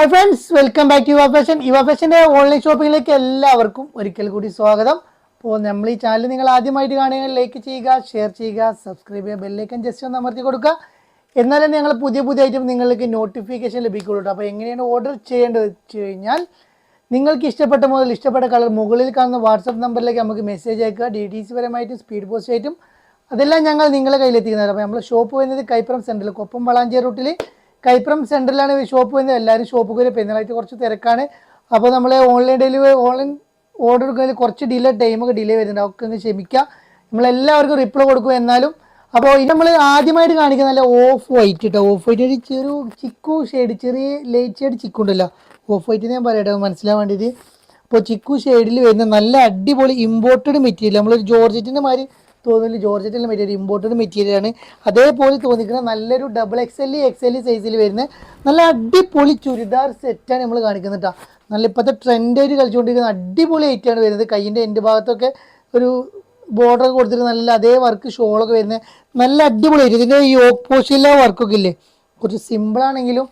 Hi friends welcome back to Yuva fashion Yuva ഫാഷന്റെ online ഷോപ്പിംഗിലേക്ക് എല്ലാവർക്കും ഒരിക്കൽ കൂടി സ്വാഗതം. അപ്പോൾ നമ്മൾ ഈ ചാനൽ നിങ്ങൾ ആദ്യമായിട്ട് കാണുകയാണെങ്കിൽ ലൈക്ക് ചെയ്യുക ഷെയർ ചെയ്യുക സബ്സ്ക്രൈബ് ചെയ്യുക ബെല്ലൈക്കൻ ജസ്റ്റ് ഒന്ന് അമർത്തി കൊടുക്കുക. എന്നാലേ ഞങ്ങൾ പുതിയ പുതിയ ഐറ്റം നിങ്ങൾക്ക് നോട്ടിഫിക്കേഷൻ ലഭിക്കുള്ളൂ അപ്പോൾ എങ്ങനെയാണ് ഓർഡർ ചെയ്യേണ്ടത് വെച്ച് കഴിഞ്ഞാൽ നിങ്ങൾക്ക് ഇഷ്ടപ്പെട്ട മുതൽ ഇഷ്ടപ്പെട്ട കളർ മുകളിൽ കാണുന്ന വാട്സപ്പ് നമ്പറിലേക്ക് നമുക്ക് മെസ്സേജ് അയക്കുക. ഡി ടി സി പരമായിട്ടും സ്പീഡ് പോസ്റ്റ് ആയിട്ടും. അതെല്ലാം ഞങ്ങൾ നിങ്ങളെ കയ്യിലെത്തിക്കുന്നത് അപ്പോൾ നമ്മൾ ഷോപ്പ് വരുന്നത് കൈപ്പുറം സെന്ററിൽ കൊപ്പം വളാഞ്ചേ റൂട്ടിൽ കൈപ്പുറം സെന്ററിലാണ് ഷോപ്പ് വരുന്നത്. എല്ലാവരും ഷോപ്പ് കയറി പെരുന്നാളായിട്ട് കുറച്ച് തിരക്കാണ്. അപ്പോൾ നമ്മൾ ഓൺലൈൻ ഡെലിവറി ഓൺലൈൻ ഓർഡർ എടുക്കുന്നതിൽ കുറച്ച് ഡിലേ ടൈമൊക്കെ ഡിലേ വരുന്നുണ്ട്. ഒക്കെ ഒന്ന് ക്ഷമിക്കുക നമ്മളെല്ലാവർക്കും റിപ്ലൈ കൊടുക്കും എന്നാലും. അപ്പോൾ ഇത് നമ്മൾ ആദ്യമായിട്ട് കാണിക്കുന്ന നല്ല ഓഫ് വൈറ്റ് കേട്ടോ ഓഫ് വൈറ്റ് ഒരു ചെറു ചിക്കു ഷെയ്ഡ് ചെറിയ ലൈറ്റ് ഷെയ്ഡ് ചിക്കു ഉണ്ടല്ലോ. ഓഫ് വൈറ്റ് ഞാൻ പറയട്ടെ മനസ്സിലാവാൻ വേണ്ടിയിട്ട്. അപ്പോൾ ചിക്കു ഷെയ്ഡിൽ വരുന്ന നല്ല അടിപൊളി ഇമ്പോർട്ടഡ് മെറ്റീരിയൽ നമ്മളൊരു ജോർജറ്റിന്റെ മാതിരി തോന്നുന്നില്ല ജോർജറ്റിൽ മെറ്റീരിയൽ ഇമ്പോർട്ടഡ് മെറ്റീരിയലാണ് അതേപോലെ തോന്നിക്കുന്ന നല്ലൊരു double X L X L സൈസിൽ വരുന്ന നല്ല അടിപൊളി ചുരിദാർ സെറ്റാണ് നമ്മൾ കാണിക്കുന്നത് കേട്ടോ നല്ല ഇപ്പോഴത്തെ ട്രെൻഡായിട്ട് കളിച്ചുകൊണ്ടിരിക്കുന്ന അടിപൊളി ഐറ്റാണ് വരുന്നത്. കയ്യിന്റെ എന്റെ ഭാഗത്തൊക്കെ ഒരു ബോർഡർ കൊടുത്തിട്ട് നല്ല അതേ വർക്ക് ഷോളൊക്കെ വരുന്നത് നല്ല അടിപൊളി ആയിട്ട് ഇതിന്റെ ഈ ഓപ്പോസിറ്റിലെ വർക്കൊക്കെ ഇല്ലേ? കുറച്ച് സിമ്പിളാണെങ്കിലും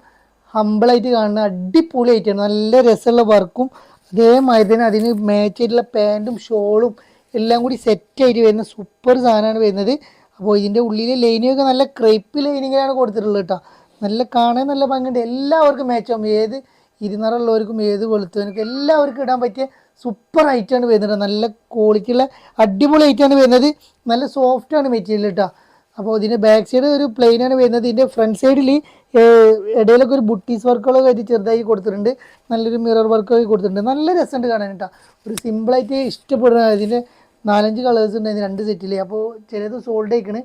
ഹമ്പിളായിട്ട് കാണുന്ന അടിപൊളി ആയിട്ടാണ് നല്ല രസമുള്ള വർക്കും അതേമാതിരി തന്നെ അതിന് മാച്ച് ആയിട്ടുള്ള പാന്റും ഷോളും എല്ലാം കൂടി സെറ്റ് ആയിട്ട് വരുന്ന സൂപ്പർ സാധനമാണ് വരുന്നത്. അപ്പോൾ ഇതിന്റെ ഉള്ളിലെ ലൈനിങ്ങൊക്കെ നല്ല ക്രേപ്പ് ലൈനിങ്ങിലാണ് കൊടുത്തിട്ടുള്ളത് കേട്ടോ നല്ല കാണാൻ നല്ല ഭംഗിയുണ്ട്. എല്ലാവർക്കും മാച്ച് ആവും. ഏത് ഇരുന്നറുള്ളവർക്കും ഏത് വെളുത്തവനൊക്കെ എല്ലാവർക്കും ഇടാൻ പറ്റിയ സൂപ്പർ ഐറ്റാണ് വരുന്നത് നല്ല ക്വാളിറ്റിയുള്ള അടിപൊളി ഐറ്റാണ് വരുന്നത്. നല്ല സോഫ്റ്റാണ് മെറ്റീരിയൽ കേട്ടോ അപ്പോൾ ഇതിന്റെ ബാക്ക് സൈഡ് ഒരു പ്ലെയിനാണ് വരുന്നത്. ഇതിന്റെ ഫ്രണ്ട് സൈഡിൽ ഇടയിലൊക്കെ ഒരു ബുട്ടീസ് വർക്കുകളൊക്കെ ആയിട്ട് ചെറുതായി കൊടുത്തിട്ടുണ്ട്. നല്ലൊരു മിറർ വർക്കൊക്കെ കൊടുത്തിട്ടുണ്ട്. നല്ല രസമുണ്ട് കാണാൻ കേട്ടോ ഒരു സിമ്പിളായിട്ട് ഇഷ്ടപ്പെടുന്ന ഇതിന്റെ നാലഞ്ച് കളേഴ്സ് ഉണ്ടായിരുന്നു രണ്ട് സെറ്റിൽ അപ്പോൾ ചിലത് സോൾഡ് ആയിക്കണ്.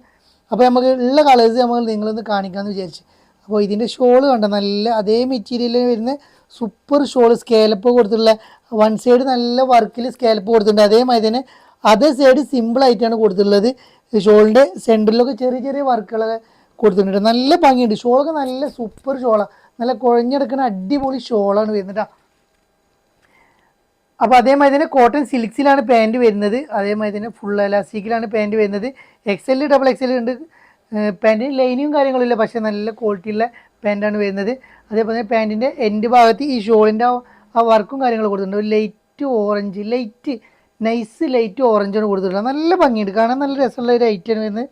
അപ്പോൾ നമുക്ക് ഉള്ള കളേഴ്സ് നമ്മൾ നിങ്ങളൊന്ന് കാണിക്കാമെന്ന് വിചാരിച്ചു. അപ്പോൾ ഇതിന്റെ ഷോൾ കണ്ട? നല്ല അതേ മെറ്റീരിയലിൽ വരുന്ന സൂപ്പർ ഷോൾ സ്കേലപ്പ് കൊടുത്തിട്ടുള്ള വൺ സൈഡ് നല്ല വർക്കിൽ സ്കേലപ്പ് കൊടുത്തിട്ടുണ്ട്. അതേമാതിരി തന്നെ അതേ സൈഡ് സിമ്പിളായിട്ടാണ് കൊടുത്തിട്ടുള്ളത്. ഷോളിന്റെ സെന്ററിലൊക്കെ ചെറിയ ചെറിയ വർക്കുകളൊക്കെ കൊടുത്തിട്ടുണ്ട്. നല്ല ഭംഗിയുണ്ട്. ഷോളൊക്കെ നല്ല സൂപ്പർ ഷോളാണ് നല്ല കുഴഞ്ഞെടുക്കുന്ന അടിപൊളി ഷോളാണ് വരുന്നത് ട്ടോ. അപ്പോൾ അതേമാതിരി തന്നെ കോട്ടൺ സിൽക്സിലാണ് പാന്റ് വരുന്നത്. അതേമാതിരി തന്നെ ഫുൾ എലാസ്റ്റിക്കിലാണ് പാന്റ് വരുന്നത്. X L double X L ഉണ്ട് പാന്റിന് ലൈനിയും കാര്യങ്ങളില്ല പക്ഷേ നല്ല ക്വാളിറ്റിയുള്ള പാന്റാണ് വരുന്നത്. അതേപോലെ തന്നെ പാന്റിന്റെ എൻഡ് ഭാഗത്ത് ഈ ഷോളിന്റെ ആ വർക്കും കാര്യങ്ങളും കൊടുത്തിട്ടുണ്ട്. ഒരു light orange light nice light ഓറഞ്ചാണ് കൊടുത്തിട്ടുള്ളത്. നല്ല ഭംഗിയുണ്ട്. കാണാൻ നല്ല രസമുള്ള ഒരു ഐറ്റം ആണ് വരുന്നത്.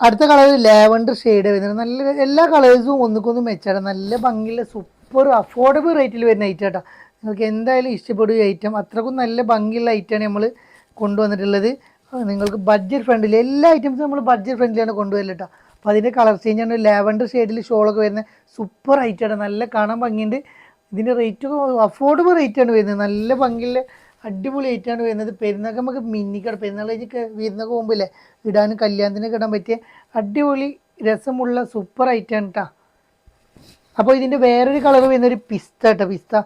അടുത്ത കളർ ലാവൻഡർ ഷെയ്ഡ് വരുന്നത്. നല്ല എല്ലാ കളേഴ്സും ഒന്നുക്കൊന്നും മെച്ചാണ് നല്ല ഭംഗിയുള്ള സൂപ്പർ അഫോർഡബിൾ റേറ്റിൽ വരുന്ന ഐറ്റം കേട്ടോ നിങ്ങൾക്ക് എന്തായാലും ഇഷ്ടപ്പെടും ഈ ഐറ്റം അത്രക്കും നല്ല ഭംഗിയുള്ള ഐറ്റമാണ് നമ്മൾ കൊണ്ടുവന്നിട്ടുള്ളത്. നിങ്ങൾക്ക് ബഡ്ജറ്റ് ഫ്രണ്ട്ലി എല്ലാ ഐറ്റംസും നമ്മൾ ബഡ്ജറ്റ് ഫ്രണ്ട്ലിയാണ് കൊണ്ടുവരില്ല കേട്ടോ അപ്പോൾ അതിന്റെ കളർ ചേഞ്ച് ആണ്. ലാവൻഡർ ഷെയ്ഡിൽ ഷോളൊക്കെ വരുന്ന സൂപ്പർ ഐറ്റമാണ് നല്ല കാണാൻ ഭംഗിയുണ്ട്. ഇതിന്റെ റേറ്റ് അഫോർഡബിൾ റേറ്റാണ് വരുന്നത്. നല്ല ഭംഗിയുള്ള അടിപൊളി ഐറ്റാണ് വരുന്നത്. പെരുന്നാൾ നമുക്ക് മിന്നിക്കട പെരുന്നാൾ കഴിഞ്ഞ് വീരുന്നൊക്കെ പോകുമ്പില്ലേ ഇടാനും കല്യാണത്തിനൊക്കെ ഇടാൻ പറ്റിയ അടിപൊളി രസമുള്ള സൂപ്പർ ഐറ്റാണ് കേട്ടോ അപ്പോൾ ഇതിന്റെ വേറൊരു കളർ വരുന്ന ഒരു പിസ്ത കേട്ടോ പിസ്ത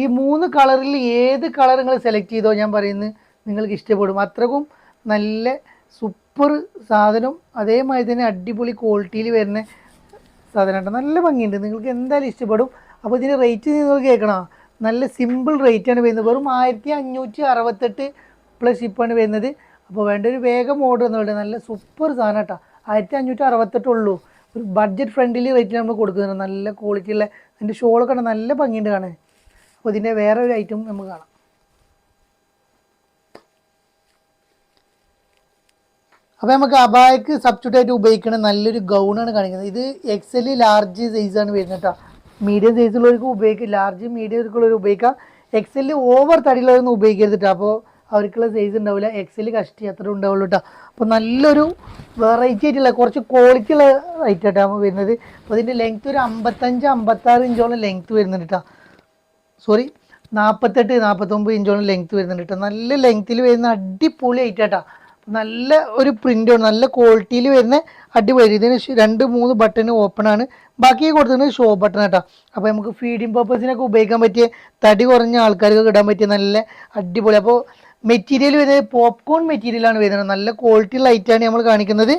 ഈ മൂന്ന് കളറിൽ ഏത് കളർ നിങ്ങൾ സെലക്ട് ചെയ്തോ ഞാൻ പറയുന്നത് നിങ്ങൾക്ക് ഇഷ്ടപ്പെടും. അത്രക്കും നല്ല സൂപ്പർ സാധനം അതേമാതിരി തന്നെ അടിപൊളി ക്വാളിറ്റിയിൽ വരുന്ന സാധനം കേട്ടോ. നല്ല ഭംഗിയുണ്ട്. നിങ്ങൾക്ക് എന്തായാലും ഇഷ്ടപ്പെടും. അപ്പോൾ ഇതിന്റെ റേറ്റ് നിങ്ങൾ കേൾക്കണോ. നല്ല സിമ്പിൾ റേറ്റാണ് വരുന്നത്. വെറും ആയിരത്തി അഞ്ഞൂറ്റി അറുപത്തെട്ട് പ്ലസ് ഷിപ്പാണ് വരുന്നത്. അപ്പോൾ വേണ്ട ഒരു വേഗം ഓർഡർ എന്നുള്ളത് നല്ല സൂപ്പർ സാധനം കേട്ടോ. ആയിരത്തി അഞ്ഞൂറ്റി അറുപത്തെട്ടുള്ളൂ ഒരു ബഡ്ജറ്റ് ഫ്രണ്ട്ലി റേറ്റിൽ നമ്മൾ കൊടുക്കുന്നുണ്ട് നല്ല ക്വാളിറ്റി ഉള്ള അതിന്റെ ഷോളൊക്കെ നല്ല ഭംഗിയുണ്ട് കാണാൻ. അപ്പോൾ ഇതിന്റെ വേറെ ഒരു ഐറ്റം നമുക്ക് കാണാം. അപ്പോൾ നമുക്ക് അബായക്ക് സബ്സ്റ്റിറ്റ്യൂട്ട് ആയിട്ട് ഉപയോഗിക്കുന്ന നല്ലൊരു ഗൗണാണ് കാണിക്കുന്നത്. ഇത് എക്സൽ ലാർജ് സൈസാണ് വരുന്നത് കേട്ടോ മീഡിയം സൈസുള്ളവർക്ക് ഉപയോഗിക്കുക ലാർജ് മീഡിയം ഉള്ളവർ ഉപയോഗിക്കാം. എക്സൽ ഓവർ തടിയുള്ളവരൊന്നും ഉപയോഗിക്കരുത് കേട്ടോ അപ്പോൾ അവർക്കുള്ള സൈസ് ഉണ്ടാവില്ല. എക്സൽ കഷ്ടി അത്ര ഉണ്ടാവുള്ളൂ കേട്ടോ അപ്പോൾ നല്ലൊരു വെറൈറ്റി ആയിട്ടുള്ള കുറച്ച് ക്വാളിറ്റി ഉള്ള ഐറ്റം കേട്ടോ വരുന്നത്. അപ്പോൾ ഇതിന്റെ ലെങ്ത് ഒരു അമ്പത്തഞ്ച് അമ്പത്താറ് ഇഞ്ചോളം ലെങ്ത്ത് വരുന്നുണ്ട് കേട്ടോ സോറി നാൽപ്പത്തെട്ട് നാൽപ്പത്തൊമ്പത് ഇഞ്ചോളം ലെങ്ത് വരുന്നുണ്ട് കേട്ടോ നല്ല ലെങ്ത്തിൽ വരുന്ന അടിപൊളി ആയിട്ടാ നല്ല ഒരു പ്രിന്റാണ് നല്ല ക്വാളിറ്റിയിൽ വരുന്ന അടിപൊളി. ഇതിന് രണ്ട് മൂന്ന് ബട്ടൺ ഓപ്പൺ ആണ്. ബാക്കി കൊടുത്തിട്ടുണ്ട് ഷോ ബട്ടൺ കേട്ടോ അപ്പോൾ നമുക്ക് ഫീഡിങ് പർപ്പസിനൊക്കെ ഉപയോഗിക്കാൻ പറ്റിയ തടി കുറഞ്ഞ ആൾക്കാർക്ക് ഇടാൻ പറ്റിയ നല്ല അടിപൊളി. അപ്പോൾ മെറ്റീരിയൽ വരുന്നത് പോപ്കോൺ മെറ്റീരിയലാണ് വരുന്നത് നല്ല ക്വാളിറ്റി ലൈറ്റാണ് നമ്മൾ കാണിക്കുന്നത്.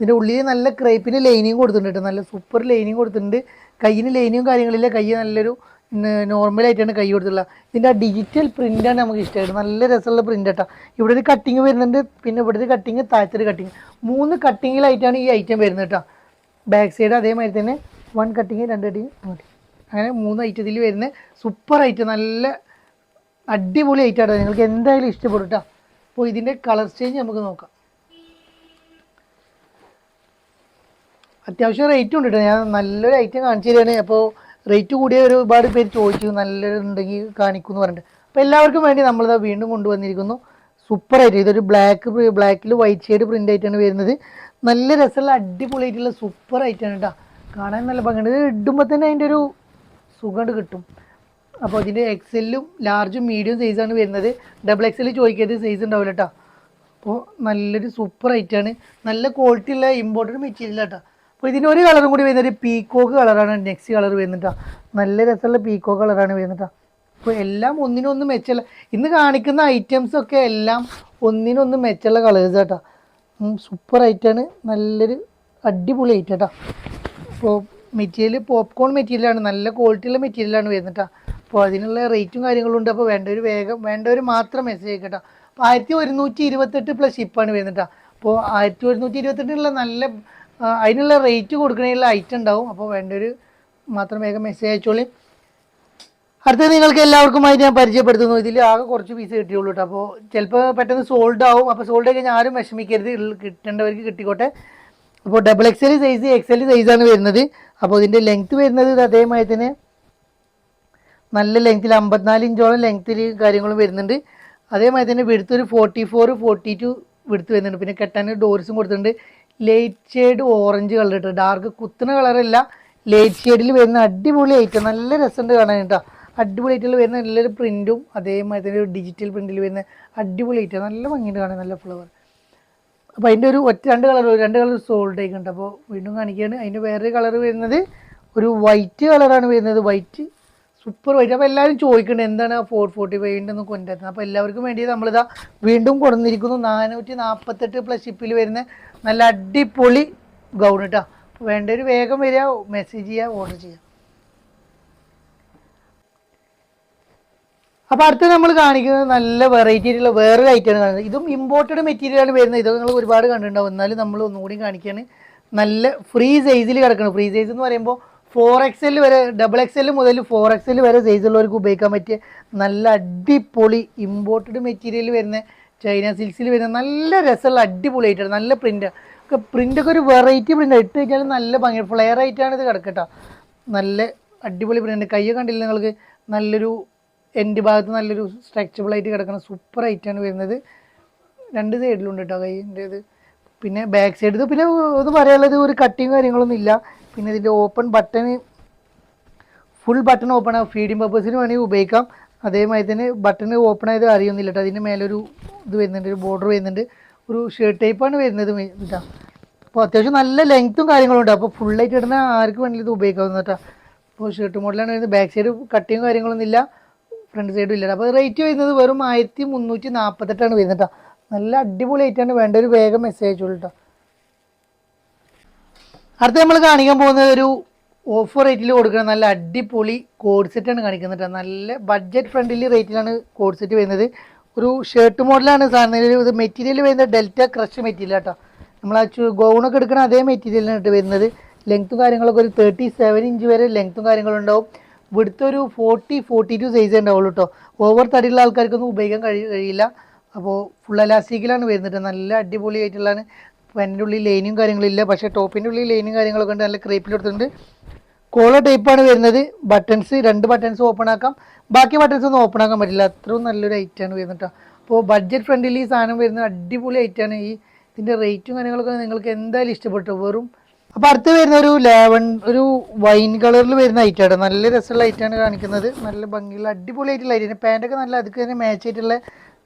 ഇതിന്റെ ഉള്ളിൽ നല്ല ക്രേപ്പിന് ലൈനിങ് കൊടുത്തിട്ടുണ്ട്. നല്ല സൂപ്പർ ലൈനിങ് കൊടുത്തിട്ടുണ്ട്. കയ്യിന് ലൈനിങ്ങും കാര്യങ്ങളില്ല കൈ നല്ലൊരു നോർമലായിട്ടാണ് കൈ കൊടുത്തിട്ടുള്ളത് ഇതിന്റെ ആ ഡിജിറ്റൽ പ്രിന്റാണ് നമുക്ക് ഇഷ്ടമായിട്ട്. നല്ല രസമുള്ള പ്രിന്റ് കേട്ടോ ഇവിടെ ഒരു കട്ടിങ് വരുന്നുണ്ട്. പിന്നെ ഇവിടെ ഒരു കട്ടിങ് താഴത്തൊരു കട്ടിങ് മൂന്ന് കട്ടിങ്ങിലായിട്ടാണ് ഈ ഐറ്റം വരുന്നത് കേട്ടോ. ബാക്ക് സൈഡ് അതേമാതിരി തന്നെ വൺ കട്ടിങ് രണ്ട് കട്ടിങ് അങ്ങനെ മൂന്ന് ഐറ്റത്തിൽ വരുന്ന സൂപ്പർ ഐറ്റം നല്ല അടിപൊളി ഐറ്റമാണ് നിങ്ങൾക്ക് എന്തായാലും ഇഷ്ടപ്പെടും കേട്ടോ. അപ്പോൾ ഇതിന്റെ കളർ ചേഞ്ച് നമുക്ക് നോക്കാം. അത്യാവശ്യം റേറ്റ് ഉണ്ട് കേട്ടോ. ഞാൻ നല്ലൊരു ഐറ്റം കാണിച്ചു തരികയാണ് അപ്പോൾ റേറ്റ് കൂടിയ ഒരുപാട് പേര് ചോദിച്ചു നല്ലതുണ്ടെങ്കിൽ കാണിക്കും എന്ന് പറഞ്ഞിട്ട്. അപ്പോൾ എല്ലാവർക്കും വേണ്ടി നമ്മളിത് വീണ്ടും കൊണ്ടുവന്നിരിക്കുന്നു. സൂപ്പർ ആയിട്ട് ഇതൊരു ബ്ലാക്ക് ബ്ലാക്കിൽ വൈറ്റ് ഷെയ്ഡ് പ്രിന്റ് ആയിട്ടാണ് വരുന്നത്. നല്ല രസമുള്ള അടിപൊളിയായിട്ടുള്ള സൂപ്പർ ആയിട്ടാണ് കേട്ടോ കാണാൻ നല്ല ഭംഗിയുണ്ട്. ഇത് ഇടുമ്പോൾ തന്നെ അതിന്റെ ഒരു സുഖം കിട്ടും. അപ്പോൾ ഇതിന്റെ എക്സെല്ലും ലാർജും മീഡിയം സൈസാണ് വരുന്നത്. ഡബിൾ എക്സൽ ചോദിക്കരുത് സൈസ് ഉണ്ടാവില്ല കേട്ടോ അപ്പോൾ നല്ലൊരു സൂപ്പർ ഐറ്റാണ് നല്ല ക്വാളിറ്റി ഉള്ള ഇമ്പോർട്ടന്റ് മെറ്റീരിയൽ കേട്ടോ അപ്പോൾ ഇതിന് ഒരു കളറും കൂടി വരുന്നത് പീക്കോക്ക് കളറാണ് നെക്സ്റ്റ് കളർ വരുന്നിട്ടാ നല്ല രസമുള്ള പീക്കോക്ക് കളറാണ് വരുന്നിട്ടാ അപ്പോൾ എല്ലാം ഒന്നിനൊന്ന് മെച്ചമുള്ള ഇന്ന് കാണിക്കുന്ന ഐറ്റംസ് ഒക്കെ എല്ലാം ഒന്നിനൊന്ന് മെച്ചമുള്ള കളേഴ്സ് കേട്ടോ സൂപ്പർ ഐറ്റാണ് നല്ലൊരു അടിപൊളി ഐറ്റം കേട്ടോ അപ്പോൾ മെറ്റീരിയൽ പോപ്കോൺ മെറ്റീരിയലാണ് നല്ല ക്വാളിറ്റിയുള്ള മെറ്റീരിയലാണ് വരുന്നിട്ടാ അപ്പോൾ അതിനുള്ള റേറ്റും കാര്യങ്ങളും ഉണ്ട്. അപ്പോൾ വേണ്ട ഒരു വേഗം വേണ്ടവർ മാത്രം മെസ്സേജ് കേട്ടോ അപ്പോൾ ആയിരത്തി ഒരുന്നൂറ്റി ഇരുപത്തെട്ട് പ്ലസ് ഷിപ്പാണ് വരുന്നിട്ടാ അപ്പോൾ ആയിരത്തി ഒരുന്നൂറ്റി ഇരുപത്തെട്ടിനുള്ള നല്ല അതിനുള്ള റേറ്റ് കൊടുക്കണേലുള്ള ഐറ്റം ഉണ്ടാവും. അപ്പോൾ വേണ്ട ഒരു മാത്രം വേഗം മെസ്സേജ് അയച്ചോളി. അടുത്തത് നിങ്ങൾക്ക് എല്ലാവർക്കുമായിട്ട് ഞാൻ പരിചയപ്പെടുത്തുന്നു. ഇതിൽ ആകെ കുറച്ച് പീസ് കിട്ടിയുള്ളൂ കേട്ടോ അപ്പോൾ ചിലപ്പോൾ പെട്ടെന്ന് സോൾഡ് ആവും. അപ്പോൾ സോൾഡ് കഴിഞ്ഞാൽ ആരും വിഷമിക്കരുത്. കിട്ടേണ്ടവർക്ക് കിട്ടിക്കോട്ടെ. അപ്പോൾ ഡബിൾ എക്സൽ സൈസ് എക്സൽ സൈസാണ് വരുന്നത്. അപ്പോൾ ഇതിന്റെ ലെങ്ത്ത് വരുന്നത് അതേമാതിരി തന്നെ നല്ല ലെങ്ത്തിൽ അമ്പത്തിനാല് ഇഞ്ചോളം ലെങ്ത്തിൽ കാര്യങ്ങളും വരുന്നുണ്ട്. അതേമാതിരി തന്നെ വിടുത്ത് ഒരു ഫോർട്ടി ഫോർ ഫോർട്ടി ടു വിടുത്ത് വരുന്നുണ്ട്. പിന്നെ കെട്ടാൻ ഡോർസും കൊടുത്തിട്ടുണ്ട്. ലൈറ്റ് ഷെയ്ഡ് ഓറഞ്ച് കളർ ഇട്ട് ഡാർക്ക് കുത്തുന്ന കളറല്ല ലൈറ്റ് ഷെയ്ഡിൽ വരുന്ന അടിപൊളി ഐറ്റം നല്ല രസമുണ്ട് കാണാൻ കേട്ടോ. അടിപൊളി ഐറ്റിൽ വരുന്ന നല്ലൊരു പ്രിന്റും അതേമാതിരി തന്നെ ഒരു ഡിജിറ്റൽ പ്രിന്റിൽ വരുന്ന അടിപൊളി ഐറ്റം നല്ല ഭംഗിയുണ്ട് കാണാൻ. നല്ല ഫ്ലവർ അപ്പോൾ അതിന്റെ ഒരു ഒറ്റ രണ്ട് കളർ രണ്ട് കളർ സോൾഡ് ആയിക്കുണ്ട് അപ്പോൾ വീണ്ടും കാണിക്കുകയാണ്. അതിന്റെ വേറൊരു കളർ വരുന്നത് ഒരു വൈറ്റ് കളറാണ് വരുന്നത്. വൈറ്റ് സൂപ്പർ വൈറ്റ് അപ്പോൾ എല്ലാവരും ചോദിക്കുന്നുണ്ട് എന്താണ് ഫോർ ഫോർട്ടി ഫൈവിന്റെ ഒന്ന് കൊണ്ടുവരുന്നത്? അപ്പോൾ എല്ലാവർക്കും വേണ്ടി നമ്മളിതാ വീണ്ടും കൊടുന്നിരിക്കുന്നു നാനൂറ്റി നാൽപ്പത്തെട്ട് പ്ലസ് ഷിപ്പിൽ വരുന്ന നല്ല അടിപൊളി ഗൗൺ കേട്ടോ വേണ്ട ഒരു വേഗം വരിക മെസ്സേജ് ചെയ്യുക ഓർഡർ ചെയ്യുക. അപ്പോൾ അടുത്ത് നമ്മൾ കാണിക്കുന്നത് നല്ല വെറൈറ്റി ഉള്ള വേറൊരു ഐറ്റമാണ് കാണുന്നത്. ഇതും ഇമ്പോർട്ടഡ് മെറ്റീരിയലാണ് വരുന്നത്. ഇതൊക്കെ നിങ്ങൾ ഒരുപാട് കണ്ടിട്ടുണ്ടാവും. എന്നാലും നമ്മൾ ഒന്നുകൂടി കാണിക്കുകയാണ് നല്ല ഫ്രീ സൈസിൽ കിടക്കണം. ഫ്രീ സൈസ് എന്ന് പറയുമ്പോൾ ഫോർ എക്സ് വരെ ഡബിൾ എക്സ് മുതൽ ഫോർ എക്സ് വരെ സൈസുള്ളവർക്ക് ഉപയോഗിക്കാൻ പറ്റിയ നല്ല അടിപൊളി ഇമ്പോർട്ടഡ് മെറ്റീരിയൽ വരുന്ന ചൈന സിൽക്സിൽ വരുന്ന നല്ല രസമുള്ള അടിപൊളി ആയിട്ടാണ് നല്ല പ്രിന്റ് ഒക്കെ പ്രിന്റൊക്കെ ഒരു വെറൈറ്റി പ്രിന്റ് ഇട്ട് കഴിഞ്ഞാൽ നല്ല ഭംഗി ഫ്ലെയർ ആയിട്ടാണ് ഇത് കിടക്കട്ടോ. നല്ല അടിപൊളി പ്രിന്റ് കയ്യൊക്കെ കണ്ടില്ല നിങ്ങൾക്ക്? നല്ലൊരു എന്റെ ഭാഗത്ത് നല്ലൊരു സ്ട്രെച്ചബിൾ ആയിട്ട് കിടക്കുന്ന സൂപ്പർ ആയിട്ടാണ് വരുന്നത്. രണ്ട് സൈഡിലുണ്ട് കേട്ടോ കൈന്റെ ഇത് പിന്നെ ബാക്ക് സൈഡ് പിന്നെ ഒന്ന് പറയാനുള്ളത് ഒരു കട്ടിങ് കാര്യങ്ങളൊന്നും ഇല്ല. പിന്നെ ഇതിന്റെ open button full button open ആകും ഫീഡിങ് പർപ്പസിന് വേണമെങ്കിൽ ഉപയോഗിക്കാം. അതേമാതിരി തന്നെ ബട്ടൺ ഓപ്പൺ ആയത് അറിയുന്നില്ല കേട്ടോ. അതിന്റെ മേലൊരു ഇത് വരുന്നുണ്ട് ഒരു ബോർഡർ വരുന്നുണ്ട്. ഒരു ഷർട്ട് ടൈപ്പാണ് വരുന്നത് കേട്ടോ അപ്പോൾ അത്യാവശ്യം നല്ല ലെങ്ത്തും കാര്യങ്ങളും ഉണ്ട്. അപ്പോൾ ഫുള്ളായിട്ട് ഇടുന്ന ആർക്ക് വേണമെങ്കിലും ഇത് ഉപയോഗിക്കാവുന്ന കേട്ടോ അപ്പോൾ ഷർട്ട് മോഡലാണ് വരുന്നത്. ബാക്ക് സൈഡ് കട്ടിങ്ങും കാര്യങ്ങളൊന്നും ഇല്ല. ഫ്രണ്ട് സൈഡും ഇല്ല അപ്പോൾ റേറ്റ് വരുന്നത് വെറും ആയിരത്തി മുന്നൂറ്റി നാൽപ്പത്തെട്ടാണ് വരുന്നത് കേട്ടോ നല്ല അടിപൊളി ആയിട്ടാണ് വേണ്ട ഒരു വേഗം മെസ്സേജ് അയച്ചോളൂ കേട്ടോ അടുത്ത നമ്മൾ കാണിക്കാൻ പോകുന്നത് ഒരു ഓഫർ റേറ്റിൽ കൊടുക്കുന്ന നല്ല അടിപൊളി കോഡ് സെറ്റാണ് കാണിക്കുന്നത് നല്ല ബഡ്ജറ്റ് ഫ്രണ്ട്ലി റേറ്റിലാണ് കോഡ് സെറ്റ് വരുന്നത്. ഒരു ഷർട്ട് മോഡലാണ് സാധനം. ഇത് മെറ്റീരിയൽ വരുന്നത് ഡെൽറ്റ ക്രഷ് മെറ്റീരിയൽ കേട്ടോ നമ്മൾ ആ ഗൗണൊക്കെ എടുക്കുന്ന അതേ മെറ്റീരിയലാണ് ഇട്ട് വരുന്നത്. ലെങ്ത്തും കാര്യങ്ങളൊക്കെ ഒരു തേർട്ടി സെവൻ ഇഞ്ച് വരെ ലെങ്ത്തും കാര്യങ്ങളും ഉണ്ടാവും. ഇവിടുത്തെ ഒരു ഫോർട്ടി ഫോർട്ടി ടു സൈസ് ഉണ്ടാവുള്ളൂ കേട്ടോ ഓവർ തടിയുള്ള ആൾക്കാർക്കൊന്നും ഉപയോഗിക്കാൻ കഴി കഴിയില്ല. അപ്പോൾ ഫുൾ അലാസ്റ്റിക്കിലാണ് വരുന്നത് നല്ല അടിപൊളി പാന്റിന്റെ ഉള്ളിൽ ലൈനും കാര്യങ്ങളില്ല പക്ഷേ ടോപ്പിന്റെ ഉള്ളിൽ ലൈനും കാര്യങ്ങളൊക്കെ ഉണ്ട്. നല്ല ക്രേപ്പിൽ എടുത്തിട്ടുണ്ട് കോളർ ടൈപ്പാണ് വരുന്നത്. ബട്ടൺസ് രണ്ട് ബട്ടൺസ് ഓപ്പൺ ആക്കാം. ബാക്കി ബട്ടൺസ് ഒന്നും ഓപ്പൺ ആക്കാൻ പറ്റില്ല. അത്രയും നല്ലൊരു ഐറ്റാണ് വരുന്നത് അപ്പോൾ ബഡ്ജറ്റ് ഫ്രണ്ടിൽ ഈ സാധനം വരുന്നത് അടിപൊളി ഐറ്റാണ് ഈ ഇതിന്റെ റേറ്റും കാര്യങ്ങളൊക്കെ നിങ്ങൾക്ക് എന്തായാലും ഇഷ്ടപ്പെട്ടു. വെറും അപ്പോൾ അടുത്ത് വരുന്ന ഒരു ലെവൻ ഒരു വൈൻ കളറിൽ വരുന്ന ഐറ്റാണ് നല്ല രസമുള്ള ഐറ്റാണ് കാണിക്കുന്നത്. നല്ല ഭംഗിയുള്ള അടിപൊളി ആയിട്ടുള്ള ഐറ്റാണ് പാന്റൊക്കെ നല്ല അതുക്ക് തന്നെ മാച്ച് ആയിട്ടുള്ള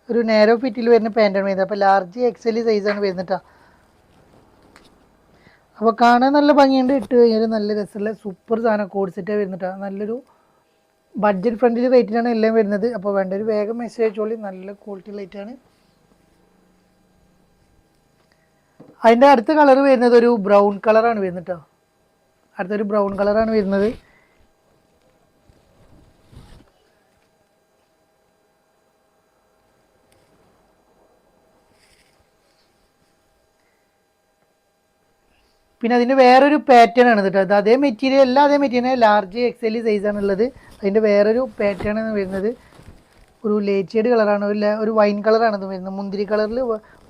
ഒരു നേരോ ഫിറ്റിൽ വരുന്ന പാന്റാണ് വരുന്നത്. അപ്പോൾ ലാർജ് എക്സൽ സൈസാണ് വരുന്നത് കേട്ടോ അപ്പോൾ കാണാൻ നല്ല ഭംഗിയുണ്ട്. ഇട്ട് കഴിഞ്ഞാൽ നല്ല രസമുള്ള സൂപ്പർ സാധനം. കോഡ് വരുന്നിട്ട്. നല്ലൊരു ബഡ്ജറ്റ് ഫ്രണ്ട്ലി റേറ്റിനാണ് എല്ലാം വരുന്നത്. അപ്പോൾ വേണ്ട ഒരു വേഗം മെസ്സേജ് അയച്ചോളി. നല്ല ക്വാളിറ്റി ലൈറ്റാണ് അതിന്റെ അടുത്ത കളർ വരുന്നത് ഒരു ബ്രൗൺ കളറാണ് വരുന്നത് കേട്ടോ അടുത്തൊരു ബ്രൗൺ കളറാണ് വരുന്നത്. പിന്നെ അതിന്റെ വേറൊരു പാറ്റേൺ ആണ് കേട്ടോ. അത് അതേ മെറ്റീരിയൽ എല്ലാ അതേ മെറ്റീരിയൽ ലാർജ് എക്സൽ സൈസാണ് ഉള്ളത്. അതിന്റെ വേറൊരു പാറ്റേൺ ആണ് വരുന്നത്. ഒരു ലേറ്റ് കളറാണ് ഒരു ഒരു വൈൻ കളറാണ് ഇത് വരുന്നത്. മുന്തിരി കളറിൽ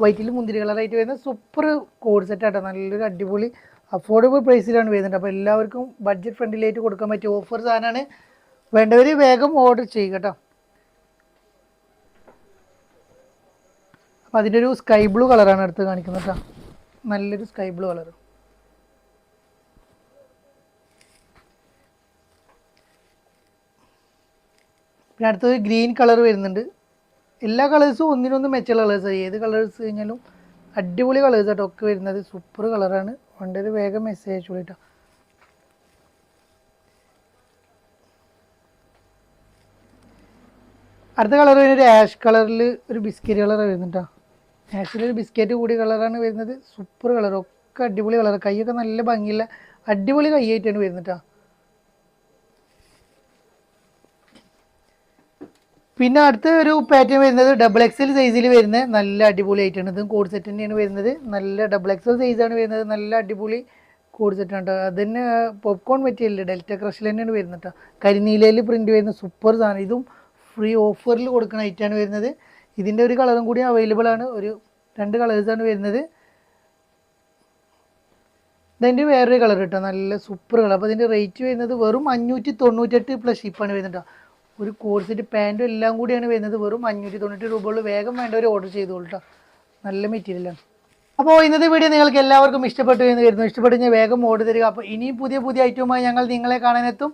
വൈറ്റിൽ മുന്തിരി കളറായിട്ട് വരുന്ന സൂപ്പർ കോഡ് സെറ്റ് ആട്ടോ. നല്ലൊരു അടിപൊളി അഫോർഡബിൾ പ്രൈസിലാണ് വരുന്നത്. അപ്പോൾ എല്ലാവർക്കും ബഡ്ജറ്റ് ഫ്രണ്ട്ലിയായിട്ട് കൊടുക്കാൻ പറ്റിയ ഓഫർ സാധനമാണ് വേണ്ടവർ വേഗം ഓർഡർ ചെയ്യുക കേട്ടോ. അപ്പോൾ അതിന്റെ ഒരു സ്കൈ ബ്ലൂ കളറാണ് അടുത്ത് കാണിക്കുന്നത് കേട്ടോ. നല്ലൊരു സ്കൈ ബ്ലൂ കളർ പിന്നെ അടുത്തത് ഗ്രീൻ കളർ വരുന്നുണ്ട്. എല്ലാ കളേഴ്സും ഒന്നിനൊന്ന് മെച്ചുള്ള കളേഴ്സാണ് ഏത് കളേഴ്സ് കഴിഞ്ഞാലും അടിപൊളി കളേഴ്സ് ആട്ടോ ഒക്കെ വരുന്നത്. സൂപ്പർ കളറാണ്. വണ്ടൊരു വേഗം മെസ്സേജ് അയച്ചോളൂ കേട്ടോ അടുത്ത കളർ ഒരു ആഷ് കളറിൽ ഒരു ബിസ്ക്കറ്റ് കളർ വരുന്നുണ്ട് ആഷിൽ ഒരു ബിസ്ക്കറ്റ് കൂടി കളറാണ് വരുന്നത്. Super colour. ഒക്കെ അടിപൊളി കളർ കൈയൊക്കെ നല്ല ഭംഗിയുള്ള അടിപൊളി കൈയായിട്ടാണ് വരുന്നത് പിന്നെ അടുത്ത ഒരു പാറ്റേൺ വരുന്നത് ഡബിൾ എക്സൽ സൈസിൽ വരുന്ന നല്ല അടിപൊളി ആയിട്ടാണ് ഇതും കോഡ് സെറ്റ് തന്നെയാണ് വരുന്നത്. നല്ല ഡബിൾ എക്സൽ സൈസാണ് വരുന്നത്. നല്ല അടിപൊളി കോഡ് സെറ്റ് ആണ് കേട്ടോ അതിന് പോപ്കോൺ മെറ്റീരിയൽ ഡെൽറ്റ ക്രഷിൽ തന്നെയാണ് വരുന്നത് കേട്ടോ കരിനീലയിൽ പ്രിന്റ് വരുന്ന സൂപ്പർ സാധനം. ഇതും ഫ്രീ ഓഫറിൽ കൊടുക്കുന്ന ഐറ്റാണ് വരുന്നത്. ഇതിന്റെ ഒരു കളറും കൂടി അവൈലബിൾ ആണ്. ഒരു രണ്ട് കളേഴ്സാണ് വരുന്നത്. ഇതിന്റെ വേറൊരു കളർ കേട്ടോ നല്ല സൂപ്പർ കളർ അപ്പോൾ ഇതിന്റെ റേറ്റ് വരുന്നത് വെറും അഞ്ഞൂറ്റി തൊണ്ണൂറ്റെട്ട് പ്ലസ് ഷിപ്പാണ് വരുന്നത് കേട്ടോ ഒരു കോഴ്സിന്റെ പാന്റും എല്ലാം കൂടിയാണ് വരുന്നത്. വെറും അഞ്ഞൂറ്റി തൊണ്ണൂറ്റി രൂപയുള്ളൂ. വേഗം ഒരു ഓർഡർ ചെയ്തോളൂ കേട്ടോ നല്ല മെറ്റീരിയലാണ് അപ്പോൾ ഇന്നത്തെ വീഡിയോ നിങ്ങൾക്ക് എല്ലാവർക്കും ഇഷ്ടപ്പെട്ടു എന്ന് കരുതുന്നു. ഇഷ്ടപ്പെട്ടു ഞാൻ വേഗം ഓർഡർ തരിക. അപ്പോൾ ഇനിയും പുതിയ പുതിയ ഐറ്റവുമായി ഞങ്ങൾ നിങ്ങളെ കാണാനെത്തും.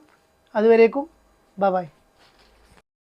അതുവരേക്കും. ബൈ